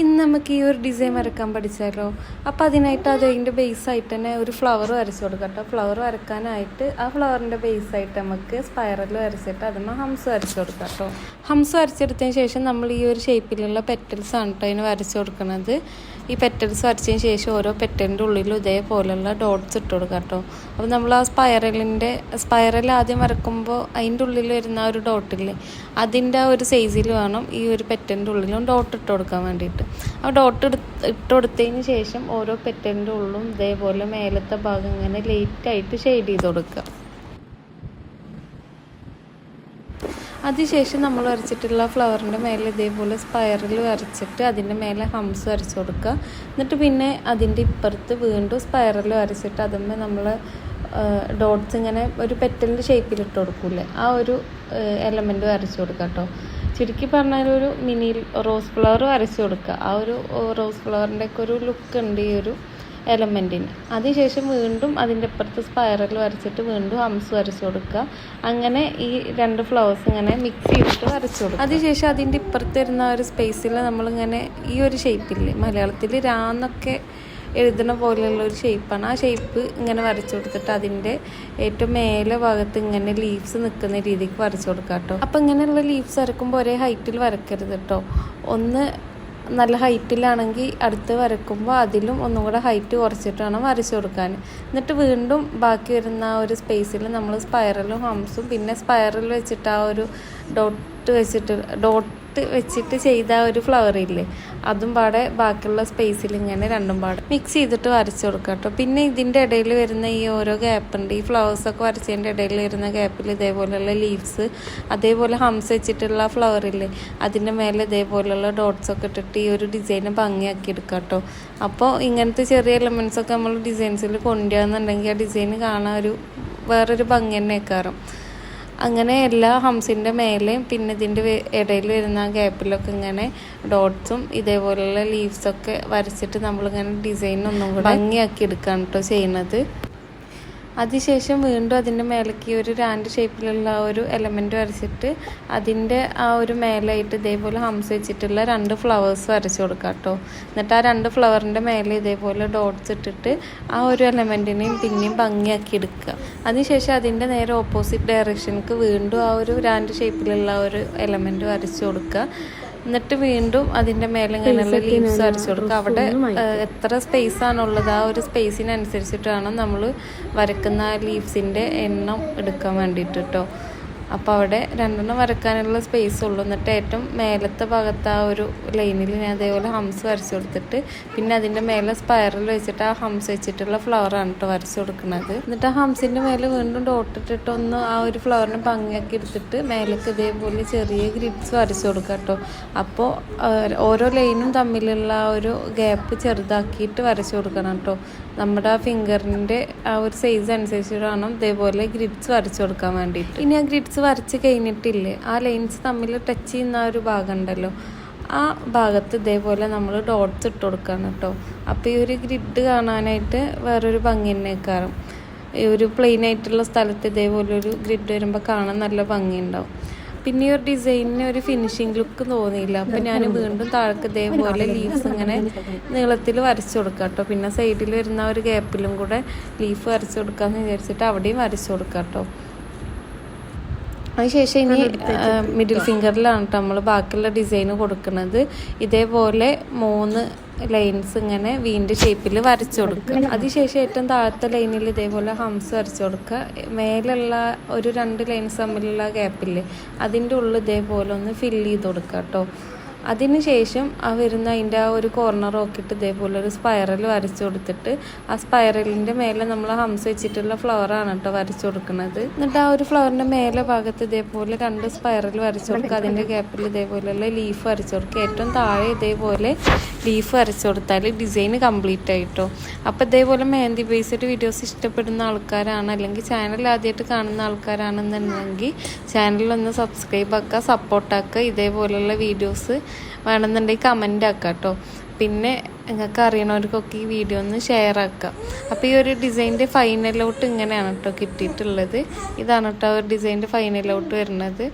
ഇന്ന് നമുക്ക് ഈ ഒരു ഡിസൈൻ വരക്കാൻ പഠിച്ചാലോ? അപ്പോൾ അതിനായിട്ട് അത് അതിന്റെ ബേസായിട്ട് തന്നെ ഒരു ഫ്ലവർ വരച്ചു കൊടുക്കാം കേട്ടോ ഫ്ലവർ വരക്കാനായിട്ട് ആ ഫ്ലവറിന്റെ ബേസായിട്ട് നമുക്ക് സ്പൈറൽ വരച്ചിട്ട് അതിന് ഹംസ് വരച്ചു കൊടുക്കാം കേട്ടോ ഹംസ് വരച്ചെടുത്തതിന് ശേഷം നമ്മൾ ഈ ഒരു ഷേപ്പിലുള്ള പെറ്റൽസ് ആണ് കേട്ടോ അതിന് വരച്ചു കൊടുക്കുന്നത് ഈ പെറ്റൽസ് വരച്ചതിന് ശേഷം ഓരോ പെറ്റലിന്റെ ഉള്ളിലും ഇതേപോലെയുള്ള ഡോട്ട്സ് ഇട്ട് കൊടുക്കാം കേട്ടോ. അപ്പോൾ നമ്മൾ ആ സ്പൈറലിന്റെ സ്പൈറൽ ആദ്യം വരക്കുമ്പോൾ അതിന്റെ ഉള്ളിൽ വരുന്ന ഒരു ഡോട്ടില്ലേ അതിന്റെ ആ ഒരു സൈസിൽ വേണം ഈ ഒരു പെറ്റലിന്റെ ഉള്ളിലും ഡോട്ട് ഇട്ട് കൊടുക്കാൻ വേണ്ടിയിട്ട്. ആ ഡോട്ട് ഇട്ട് കൊടുത്തതിന് ശേഷം ഓരോ പെറ്റലിന്റെ ഉള്ളും ഇതേപോലെ മേലത്തെ ഭാഗം ഇങ്ങനെ ലൈറ്റായിട്ട് ഷെയ്ഡ് ചെയ്ത് കൊടുക്കുക. അതിനുശേഷം നമ്മൾ വരച്ചിട്ടുള്ള ഫ്ലവറിന്റെ മേലെ ഇതേപോലെ സ്പൈറൽ വരച്ചിട്ട് അതിന്റെ മേലെ ഹംസ് വരച്ച് കൊടുക്കുക. എന്നിട്ട് പിന്നെ അതിന്റെ ഇപ്പുറത്ത് വീണ്ടും സ്പൈറൽ വരച്ചിട്ട് അതിന്മേ നമ്മൾ ഡോട്ട്സ് ഇങ്ങനെ ഒരു പെറ്റലിന്റെ ഷേപ്പിലിട്ട് കൊടുക്കൂലേ ആ ഒരു എലമെന്റ് വരച്ച് കൊടുക്കുക കേട്ടോ. ചുരുക്കി പറഞ്ഞാൽ ഒരു മിനി റോസ് ഫ്ലവർ വരച്ച് കൊടുക്കുക. ആ ഒരു റോസ് ഫ്ലവറിന്റെ ഒക്കെ ഒരു ലുക്ക് ഉണ്ട് ഈ ഒരു എലമെന്റിന് അതിനുശേഷം വീണ്ടും അതിന്റെ അപ്പുറത്ത് സ്പൈറൽ വരച്ചിട്ട് വീണ്ടും ഹംസ് വരച്ചു കൊടുക്കുക. അങ്ങനെ ഈ രണ്ട് ഫ്ലവേഴ്സ് ഇങ്ങനെ മിക്സ് ചെയ്തിട്ട് വരച്ചു കൊടുക്കുക. അതിനുശേഷം അതിന്റെ ഇപ്പുറത്ത് വരുന്ന ഒരു സ്പേസിൽ നമ്മളിങ്ങനെ ഈ ഒരു ഷേപ്പില്ലേ മലയാളത്തിൽ രാന്നൊക്കെ എഴുതുന്ന പോലെയുള്ള ഒരു ഷേപ്പാണ് ആ ഷേപ്പ് ഇങ്ങനെ വരച്ചു കൊടുത്തിട്ട് അതിന്റെ ഏറ്റവും മേലെ ഭാഗത്ത് ഇങ്ങനെ ലീവ്സ് നിൽക്കുന്ന രീതിക്ക് വരച്ചു കൊടുക്കാം കേട്ടോ. അപ്പം ഇങ്ങനെയുള്ള ലീവ്സ് വരക്കുമ്പോൾ ഒരേ ഹൈറ്റിൽ വരക്കരുത് കേട്ടോ. ഒന്ന് നല്ല ഹൈറ്റിലാണെങ്കിൽ അടുത്ത് വരക്കുമ്പോൾ അതിലും ഒന്നും കൂടെ ഹൈറ്റ് കുറച്ചിട്ട് വേണം വരച്ചു കൊടുക്കാൻ. എന്നിട്ട് വീണ്ടും ബാക്കി വരുന്ന ആ ഒരു സ്പേസിൽ നമ്മൾ സ്പൈറലും ഹംസും പിന്നെ സ്പൈറൽ വെച്ചിട്ട് ആ ഒരു ഡോട്ട് വെച്ചിട്ട് ഡോട്ട് വെച്ചിട്ട് ചെയ്ത ഒരു ഫ്ലവർ ഇല്ലേ? അതും പാടെ ബാക്കിയുള്ള സ്പേസിൽ ഇങ്ങനെ രണ്ടും പാടെ മിക്സ് ചെയ്തിട്ട് വരച്ചു കൊടുക്കുക കേട്ടോ പിന്നെ ഇതിന്റെ ഇടയിൽ വരുന്ന ഈ ഓരോ ഗ്യാപ്പ് ഉണ്ട്. ഈ ഫ്ലവേഴ്സൊക്കെ വരച്ചതിന്റെ ഇടയിൽ വരുന്ന ഗ്യാപ്പിൽ ഇതേപോലെയുള്ള ലീവ്സ് അതേപോലെ ഹംസ് വെച്ചിട്ടുള്ള ഫ്ലവർ ഇല്ലേ? അതിന്റെ മേലെ ഇതേപോലെയുള്ള ഡോട്ട്സ് ഒക്കെ ഇട്ടിട്ട് ഈ ഒരു ഡിസൈൻ ഭംഗിയാക്കി എടുക്കുക കേട്ടോ അപ്പോൾ ഇങ്ങനത്തെ ചെറിയ എലമെന്റ്സ് ഒക്കെ നമ്മൾ ഡിസൈൻസിൽ കൊണ്ടുവരുന്നുണ്ടെങ്കിൽ ആ ഡിസൈൻ കാണാൻ ഒരു വേറൊരു ഭംഗി തന്നെ കയറും അങ്ങനെ എല്ലാ ഹംസിന്റെ മേലെയും പിന്നെ ഇതിന്റെ ഇടയിൽ വരുന്ന ഗ്യാപ്പിലൊക്കെ ഇങ്ങനെ ഡോട്ട്സും ഇതേപോലെയുള്ള ലീവ്സൊക്കെ വരച്ചിട്ട് നമ്മളിങ്ങനെ ഡിസൈൻ ഒന്നും കൂടെ ഭംഗിയാക്കി എടുക്കുകയാണ് കേട്ടോ ചെയ്യുന്നത് അതിനുശേഷം വീണ്ടും അതിന്റെ മേലേക്ക് ഒരു രണ്ട് ഷേപ്പിലുള്ള ഒരു എലമെന്റ് വരച്ചിട്ട് അതിന്റെ ആ ഒരു മേലായിട്ട് ഇതേപോലെ ഹംസ് വെച്ചിട്ടുള്ള രണ്ട് ഫ്ലവേഴ്സ് വരച്ച് കൊടുക്കുക കേട്ടോ. എന്നിട്ട് ആ രണ്ട് ഫ്ലവറിന്റെ മേലെ ഇതേപോലെ ഡോട്ട്സ് ഇട്ടിട്ട് ആ ഒരു എലമെന്റിനെയും പിന്നെയും ഭംഗിയാക്കി എടുക്കുക. അതിനുശേഷം അതിന്റെ നേരെ ഓപ്പോസിറ്റ് ഡയറക്ഷനിക്ക് വീണ്ടും ആ ഒരു രണ്ട് ഷേപ്പിലുള്ള ഒരു എലമെന്റ് വരച്ച് കൊടുക്കുക. എന്നിട്ട് വീണ്ടും അതിന്റെ മേലെ ഇങ്ങനെയുള്ള ലീവ്സ് വരച്ചു കൊടുക്കുക അവിടെ എത്ര സ്പേസ് ആണുള്ളത് ആ ഒരു സ്പേസിനനുസരിച്ചിട്ടാണ് നമ്മൾ വരക്കുന്ന ലീവ്സിന്റെ എണ്ണം എടുക്കാൻ വേണ്ടിയിട്ട് കേട്ടോ അപ്പോൾ അവിടെ രണ്ടെണ്ണം വരക്കാനുള്ള സ്പേസ് ഉള്ളൂ. എന്നിട്ട് ഏറ്റവും മേലത്തെ ഭാഗത്ത് ആ ഒരു ലൈനിൽ ഞാൻ അതേപോലെ ഹംസ് വരച്ചു കൊടുത്തിട്ട് പിന്നെ അതിന്റെ മേലെ സ്പൈറൽ വെച്ചിട്ട് ആ ഹംസ് വെച്ചിട്ടുള്ള ഫ്ലവറാണ് കേട്ടോ വരച്ചു കൊടുക്കുന്നത്. എന്നിട്ട് ആ ഹംസിന്റെ മേലെ വീണ്ടും ഡോട്ടിട്ടിട്ട് ഒന്ന് ആ ഒരു ഫ്ലവറിനെ ഭംഗിയാക്കി എടുത്തിട്ട് മേലേക്ക് ഇതേപോലെ ചെറിയ ഗ്രിഡ്സ് വരച്ചു കൊടുക്കുക കേട്ടോ അപ്പോൾ ഓരോ ലൈനും തമ്മിലുള്ള ആ ഒരു ഗ്യാപ്പ് ചെറുതാക്കിയിട്ട് വരച്ചു കൊടുക്കണം കേട്ടോ നമ്മുടെ ആ ഫിംഗറിന്റെ ആ ഒരു സൈസ് അനുസരിച്ച് വേണം ഇതേപോലെ ഗ്രിഡ്സ് വരച്ചു കൊടുക്കാൻ വേണ്ടിയിട്ട്. ഇനി ആ ഗ്രിഡ്സ് വരച്ച് കഴിഞ്ഞിട്ടില്ലേ? ആ ലൈൻസ് തമ്മിൽ ടച്ച് ചെയ്യുന്ന ആ ഒരു ഭാഗം ഉണ്ടല്ലോ ആ ഭാഗത്ത് ഇതേപോലെ നമ്മൾ ഡോട്ട്സ് ഇട്ട് കൊടുക്കുകയാണ് കേട്ടോ. അപ്പോൾ ഈ ഒരു ഗ്രിഡ് കാണാനായിട്ട് വേറൊരു ഭംഗി തന്നെ കയറും ഈ ഒരു പ്ലെയിൻ ആയിട്ടുള്ള സ്ഥലത്ത് ഇതേപോലെ ഒരു ഗ്രിഡ് വരുമ്പോൾ കാണാൻ നല്ല ഭംഗിയുണ്ടാവും പിന്നെ ഈ ഒരു ഡിസൈനിന് ഒരു ഫിനിഷിംഗ് ലുക്ക് തോന്നിയില്ല. അപ്പം ഞാൻ വീണ്ടും താഴേക്ക് ഇതേപോലെ ലീവ്സ് ഇങ്ങനെ നീളത്തിൽ വരച്ചു കൊടുക്കാം കേട്ടോ. പിന്നെ സൈഡിൽ വരുന്ന ഒരു ഗ്യാപ്പിലും കൂടെ ലീഫ് വരച്ചു കൊടുക്കാമെന്ന് വിചാരിച്ചിട്ട് അവിടെയും വരച്ചു കൊടുക്കാം കേട്ടോ. അതിനുശേഷം ഇനി മിഡിൽ ഫിംഗറിലാണ് കേട്ടോ നമ്മൾ ബാക്കിയുള്ള ഡിസൈൻ കൊടുക്കുന്നത്. ഇതേപോലെ മൂന്ന് ലൈൻസ് ഇങ്ങനെ വീന്റെ ഷേപ്പിൽ വരച്ചു കൊടുക്കുക. അതിനുശേഷം ഏറ്റവും താഴത്തെ ലൈനിൽ ഇതേപോലെ ഹംസ് വരച്ചു കൊടുക്കുക. മേലുള്ള ഒരു രണ്ട് ലൈൻസ് തമ്മിലുള്ള ഗ്യാപ്പില്ലേ അതിന്റെ ഉള്ളിൽ ഇതേപോലെ ഒന്ന് ഫില്ല് ചെയ്ത് കൊടുക്കുക കേട്ടോ അതിനുശേഷം ആ വരുന്ന അതിന്റെ ആ ഒരു കോർണർ നോക്കിയിട്ട് ഇതേപോലെ ഒരു സ്പൈറൽ വരച്ചു കൊടുത്തിട്ട് ആ സ്പൈറലിന്റെ മേലെ നമ്മൾ ഹംസ് വെച്ചിട്ടുള്ള ഫ്ലവറാണ് കേട്ടോ വരച്ചു കൊടുക്കുന്നത്. എന്നിട്ട് ആ ഒരു ഫ്ലവറിന്റെ മേലെ ഭാഗത്ത് ഇതേപോലെ രണ്ട് സ്പൈറൽ വരച്ചു കൊടുക്കുക. അതിന്റെ ഗ്യാപ്പിൽ ഇതേപോലെയുള്ള ലീഫ് വരച്ചു കൊടുക്കുക. ഏറ്റവും താഴെ ഇതേപോലെ ലീഫ് വരച്ചു കൊടുത്താൽ ഡിസൈൻ കംപ്ലീറ്റ് ആയിട്ടോ. അപ്പോൾ ഇതേപോലെ മെഹന്തി ബേസ്ഡ് വീഡിയോസ് ഇഷ്ടപ്പെടുന്ന ആൾക്കാരാണ് അല്ലെങ്കിൽ ചാനൽ ആദ്യമായിട്ട് കാണുന്ന ആൾക്കാരാണെന്നുണ്ടെങ്കിൽ ചാനലൊന്ന് സബ്സ്ക്രൈബ് ആക്കുക സപ്പോർട്ടാക്കുക ഇതേപോലെയുള്ള വീഡിയോസ് വേണമെന്നുണ്ടെങ്കിൽ കമന്റ് ആക്കുക കേട്ടോ പിന്നെ നിങ്ങൾക്ക് അറിയണവർക്കൊക്കെ ഈ വീഡിയോ ഒന്ന് ഷെയർ ആക്കുക അപ്പോൾ ഈ ഒരു ഡിസൈന്റെ ഫൈനൽ ഔട്ട് ഇങ്ങനെയാണ് കേട്ടോ കിട്ടിയിട്ടുള്ളത്. ഇതാണ് കേട്ടോ ഒരു ഡിസൈന്റെ ഫൈനൽ ഔട്ട് വരുന്നത്.